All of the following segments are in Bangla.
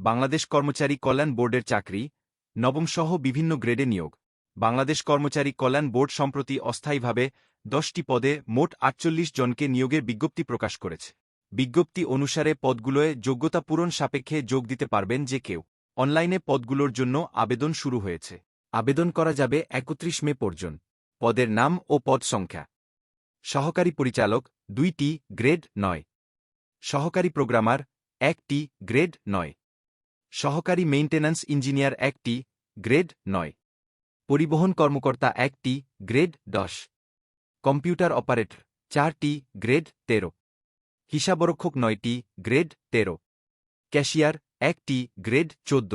বাংলাদেশ কর্মচারী কল্যাণ বোর্ডের চাকরি, নবম সহ বিভিন্ন গ্রেডে নিয়োগ। বাংলাদেশ কর্মচারী কল্যাণ বোর্ড সম্প্রতি অস্থায়ীভাবে দশটি পদে মোট আটচল্লিশ জনকে নিয়োগের বিজ্ঞপ্তি প্রকাশ করেছে। বিজ্ঞপ্তি অনুসারে পদগুলোয় যোগ্যতা পূরণ সাপেক্ষে যোগ দিতে পারবেন যে কেউ। অনলাইনে পদগুলোর জন্য আবেদন শুরু হয়েছে। আবেদন করা যাবে একত্রিশ মে পর্যন্ত। পদের নাম ও পদ সংখ্যা। সহকারী পরিচালক দুইটি গ্রেড নয়। সহকারী প্রোগ্রামার একটি গ্রেড নয়। সহকারী মেইনটেন্যান্স ইঞ্জিনিয়ার একটি, গ্রেড নয়। পরিবহন কর্মকর্তা একটি, গ্রেড দশ। কম্পিউটার অপারেটর, চারটি, গ্রেড তেরো। হিসাবরক্ষক নয়টি, গ্রেড তেরো। ক্যাশিয়ার, একটি, গ্রেড চোদ্দ।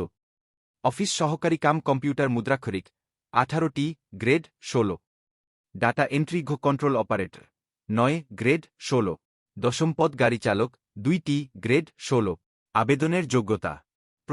অফিস সহকারী কাম কম্পিউটার মুদ্রাক্ষরিক, আঠারোটি, গ্রেড ষোলো। ডাটা এন্ট্রি ঘো কন্ট্রোল অপারেটর, নয়, গ্রেড ষোলো। দশম পদ গাড়ি চালক দুইটি, গ্রেড ষোলো। আবেদনের যোগ্যতা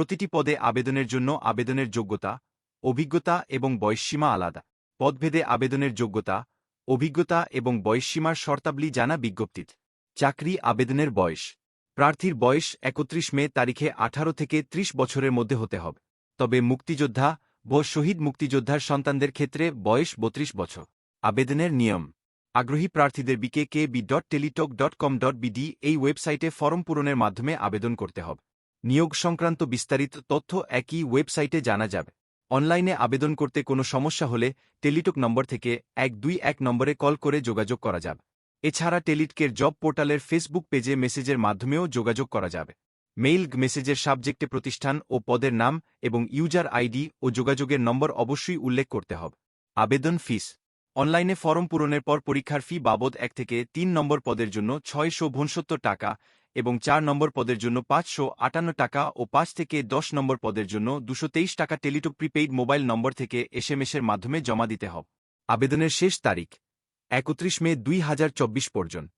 প্রতিটি পদে আবেদনের জন্য আবেদনের যোগ্যতা, অভিজ্ঞতা এবং বয়সসীমা আলাদা। পদভেদে আবেদনের যোগ্যতা, অভিজ্ঞতা এবং বয়সসীমার শর্তাবলী জানা বিজ্ঞপ্তিত। চাকরি আবেদনের বয়স। প্রার্থীর বয়স একত্রিশ মে তারিখে আঠারো থেকে ৩০ বছরের মধ্যে হতে হবে। তবে মুক্তিযোদ্ধা ব শহীদ মুক্তিযোদ্ধার সন্তানদের ক্ষেত্রে বয়স বত্রিশ বছর। আবেদনের নিয়ম। আগ্রহী প্রার্থীদের BK K B dot Teletalk dot com dot BD এই ওয়েবসাইটে ফর্ম পূরণের মাধ্যমে আবেদন করতে হবে। নিয়োগ সংক্রান্ত বিস্তারিত তথ্য একই ওয়েবসাইটে জানা যাবে। অনলাইনে আবেদন করতে কোনো সমস্যা হলে টেলিটক নম্বর থেকে এক দুই এক নম্বরে কল করে যোগাযোগ করা যাবে। এছাড়া টেলিটকের জব পোর্টালের ফেসবুক পেজে মেসেজের মাধ্যমেও যোগাযোগ করা যাবে। মেইল মেসেজের সাবজেক্টে প্রতিষ্ঠান ও পদের নাম এবং ইউজার আইডি ও যোগাযোগের নম্বর অবশ্যই উল্লেখ করতে হবে। আবেদন ফিস। অনলাইনে ফর্ম পূরণের পর পরীক্ষার ফি বাবদ এক থেকে তিন নম্বর পদের জন্য ছয়শো টাকা এবং চার নম্বর পদের জন্য পাঁচশো আটান্ন টাকা ও পাঁচ থেকে দশ নম্বর পদের জন্য দুশো তেইশ টাকা টেলিটক প্রিপেইড মোবাইল নম্বর থেকে এসএমএসের মাধ্যমে জমা দিতে হবে। আবেদনের শেষ তারিখ, একত্রিশ মে দুই হাজার চব্বিশ পর্যন্ত।